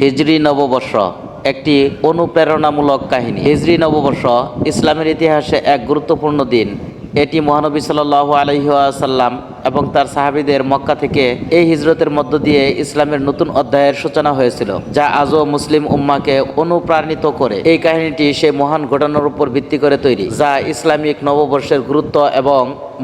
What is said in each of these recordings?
হিজরি নববর্ষ একটি অনুপ্রেরণামূলক কাহিনী। হিজরি নববর্ষ ইসলামের ইতিহাসে এক গুরুত্বপূর্ণ দিন। এটি মহানবী সাল্লাহ আলহিহাসাল্লাম এবং তার সাহাবিদের মক্কা থেকে এই হিজরতের মধ্য দিয়ে ইসলামের নতুন অধ্যায়ের সূচনা হয়েছিল, যা আজও মুসলিম উম্মাকে অনুপ্রাণিত করে। এই কাহিনীটি সেই মহান ঘটনার উপর ভিত্তি করে তৈরি, যা ইসলামিক নববর্ষের গুরুত্ব এবং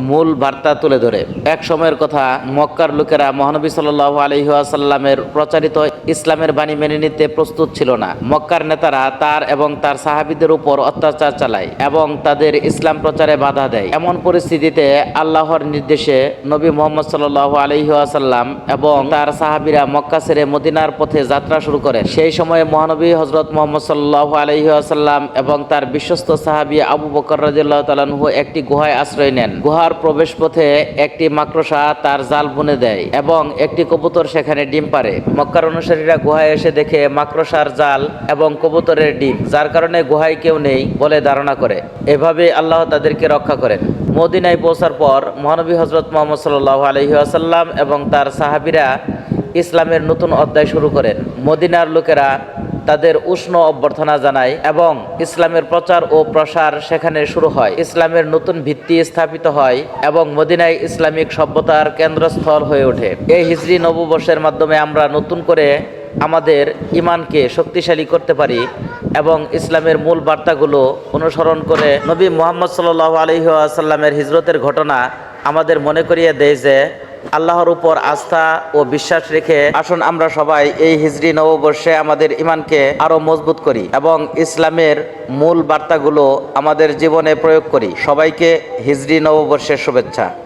মূল বার্তা তুলে ধরে। এক সময়ের কথা, মক্কার লোকেরা মহানবী সাল্লাহ আলহিহাসাল্লামের প্রচারিত ইসলামের বাণী মেনে নিতে প্রস্তুত ছিল না। মক্কার নেতারা তার এবং তার সাহাবিদের উপর অত্যাচার চালায় এবং তাদের ইসলাম প্রচারে বাধা দেয়। এমন পরিস্থিতিতে আল্লাহর নির্দেশে নবী মোহাম্মদ সাল্লাহ আলহিহাসাল্লাম এবং তার সাহাবিরা মক্কা ছেড়ে মদিনার পথে যাত্রা শুরু করে। সেই সময়ে মহানবী হজরত মোহাম্মদ সাল্লাহ আলহিহাসাল্লাম এবং তার বিশ্বস্ত সাহাবি আবু বকর রাজিল্লাহ তালানহু একটি গুহায় আশ্রয় নেন। গুহার প্রবেশ পথে একটি মাকড়সা তার জাল বুনে দেয় এবং একটি কবুতর সেখানে ডিম পারে মক্কার অনুসারীরা গুহায় এসে দেখে মাকড়সার জাল এবং কবুতরের ডিম, যার কারণে গুহায় কেউ নেই বলে ধারণা করে। এভাবে আল্লাহ তাদেরকে রক্ষা করেন। মদিনায় পৌঁছার পর মহানবী হজরত মোহাম্মদ সাল্লাহ আলহিহাসাল্লাম এবং তার সাহাবিরা ইসলামের নতুন অধ্যায় শুরু করেন। মদিনার লোকেরা তাদের উষ্ণ অভ্যর্থনা জানায় এবং ইসলামের প্রচার ও প্রসার সেখানে শুরু হয়। ইসলামের নতুন ভিত্তি স্থাপিত হয় এবং মদিনায় ইসলামিক সভ্যতার কেন্দ্রস্থল হয়ে ওঠে। এই হিজরি নববর্ষের মাধ্যমে আমরা নতুন করে আমাদের ইমানকে শক্তিশালী করতে পারি এবং ইসলামের মূল বার্তাগুলো অনুসরণ করে নবী মোহাম্মদ সাল আলহি আসাল্লামের হিজরতের ঘটনা আমাদের মনে করিয়ে দেয় যে আল্লাহর উপর আস্থা ও বিশ্বাস রেখে আসুন আমরা সবাই এই হিজরি নববর্ষে আমাদের ইমানকে আরও মজবুত করি এবং ইসলামের মূল বার্তাগুলো আমাদের জীবনে প্রয়োগ করি। সবাইকে হিজরি নববর্ষের শুভেচ্ছা।